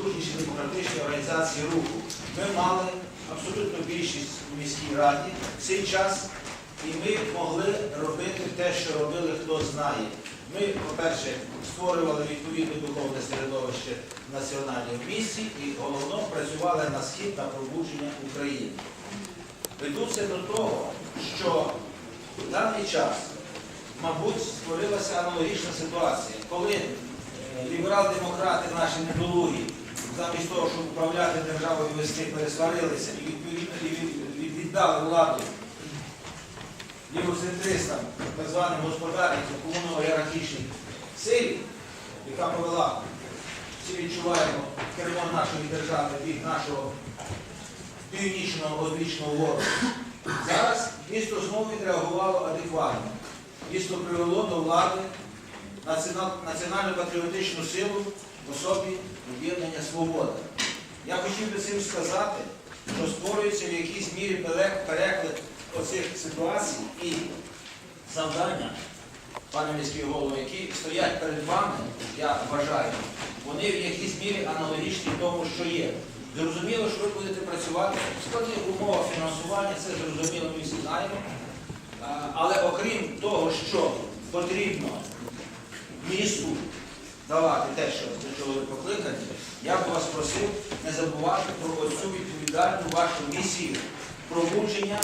найпотужніші демократичні організації руху. Ми мали абсолютну більшість у міській раді в цей час, і ми могли робити те, що робили, хто знає. Ми, по-перше, створювали відповідне духовне середовище в місті і головно працювали на схід на пробудження України. Ведуться до того, що в даний час, мабуть, створилася аналогічна ситуація, коли е, ліберал-демократи наші недолугі, замість того, щоб управляти державою вести, пересварилися і відповідно віддали владу лівоцентристам, так званим господарникам комуно-ієрархічних сил, яка повела, всі відчуваємо кермо нашої держави від нашого північного одвічного ворога. Зараз місто знову відреагувало адекватно. Місто привело до влади націонал- національно-патріотичну силу в особі об'єднання Свобода. Я хотів би цим сказати, що створюється в якійсь мірі перек- переклад оцих ситуацій і завдання, пане міський голово, які стоять перед вами, я вважаю, вони в якійсь мірі аналогічні тому, що є. Зрозуміло, що ви будете працювати в складних умовах фінансування, це зрозуміло, ми всі знаємо. Але окрім того, що потрібно місту давати те, що до чого ви покликані, я б вас просив не забувати про оцю відповідальну вашу місію пробудження